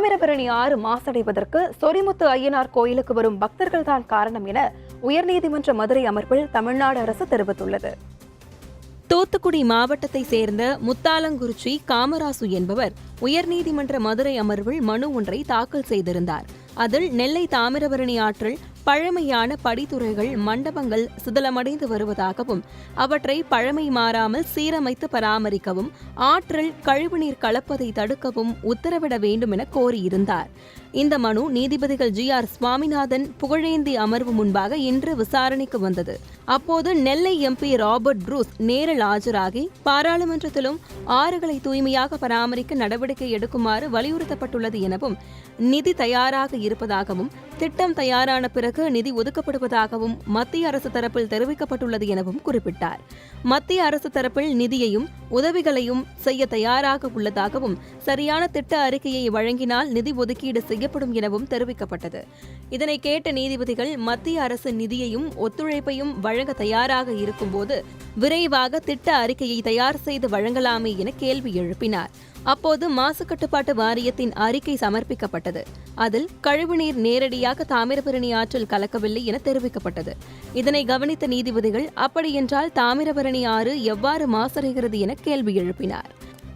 தாமிரபரணி ஆறு மாசடைவதற்கு சொரிமுத்து ஐயனார் கோயிலுக்கு வரும் பக்தர்கள்தான் காரணம் என உயர்நீதிமன்ற மதுரை அமர்வில் தமிழ்நாடு அரசு தெரிவித்துள்ளது. தூத்துக்குடி மாவட்டத்தை சேர்ந்த முத்தாலங்குறிச்சி காமராசு என்பவர் உயர்நீதிமன்ற மதுரை அமர்வில் மனு ஒன்றை தாக்கல் செய்திருந்தார். அதில் நெல்லை தாமிரபரணி ஆற்றில் பழமையான படித்துறைகள் மண்டபங்கள் சிதலமடைந்து வருவதாகவும் அவற்றை பழமை மாறாமல் சீரமைத்து பராமரிக்கவும் ஆற்றல் கழிவுநீர் கலப்பதை தடுக்கவும் உத்தரவிட வேண்டும் என கோரியிருந்தார். இந்த மனு நீதிபதிகள் ஜி ஆர் சுவாமிநாதன் புகழேந்தி அமர்வு முன்பாக இன்று விசாரணைக்கு வந்தது. அப்போது நெல்லை எம்பி ராபர்ட் ப்ரூஸ் நேரில் ஆஜராகி பாராளுமன்றத்திலும் ஆறுகளை தூய்மையாக பராமரிக்க நடவடிக்கை எடுக்குமாறு வலியுறுத்தப்பட்டுள்ளது எனவும் நிதி தயாராக இருப்பதாகவும் திட்டம் தயாரான பிறகு நிதி ஒதுக்கப்படுவதாகவும் மத்திய அரசு தரப்பில் தெரிவிக்கப்பட்டுள்ளது எனவும் குறிப்பிட்டார். மத்திய அரசு தரப்பில் நிதியையும் உதவிகளையும் செய்ய தயாராக உள்ளதாகவும் சரியான திட்ட அறிக்கையை வழங்கினால் நிதி ஒதுக்கீடு செய்யப்படும் எனவும் தெரிவிக்கப்பட்டது. இதனை கேட்ட நீதிபதிகள் மத்திய அரசு நிதியையும் ஒத்துழைப்பையும் வழங்க தயாராக இருக்கும்போது விரைவாக திட்ட அறிக்கையை தயார் செய்து வழங்கலாமே என கேள்வி எழுப்பினார். அப்போது மாசு கட்டுப்பாட்டு வாரியத்தின் அறிக்கை சமர்ப்பிக்கப்பட்டது. அதில் கழிவுநீர் நேரடியாக முறையாக தாமிரபரணி ஆற்றில் கலக்கவில்லை என தெரிவிக்கப்பட்டது. இதனை கவனித்த நீதிபதிகள் அப்படியென்றால் தாமிரபரணி ஆறு எவ்வாறு மாசடைகிறது என கேள்வி எழுப்பினார்.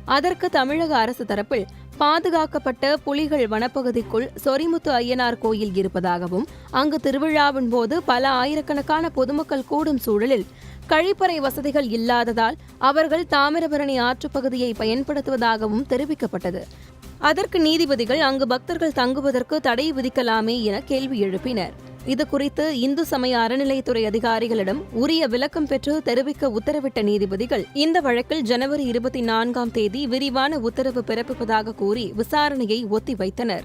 அதற்கு தமிழக அரசு தரப்பில் பாதுகாக்கப்பட்ட புலிகள் வனப்பகுதிக்குள் சொரிமுத்து ஐயனார் கோயில் இருப்பதாகவும் அங்கு திருவிழாவின் போது பல ஆயிரக்கணக்கான பொதுமக்கள் கூடும் சூழலில் கழிப்பறை வசதிகள் இல்லாததால் அவர்கள் தாமிரபரணி ஆற்றுப்பகுதியை பயன்படுத்துவதாகவும் தெரிவிக்கப்பட்டது. அதற்கு நீதிபதிகள் அங்கு பக்தர்கள் தங்குவதற்கு தடை விதிக்கலாமே என கேள்வி எழுப்பினர். இது குறித்து இந்து சமய அறநிலையத்துறை அதிகாரிகளிடம் உரிய விளக்கம் பெற்று தெரிவிக்க உத்தரவிட்ட நீதிபதிகள் இந்த வழக்கில் ஜனவரி இருபத்தி நான்காம் தேதி விரிவான உத்தரவு பிறப்பிப்பதாக கூறி விசாரணையை ஒத்திவைத்தனர்.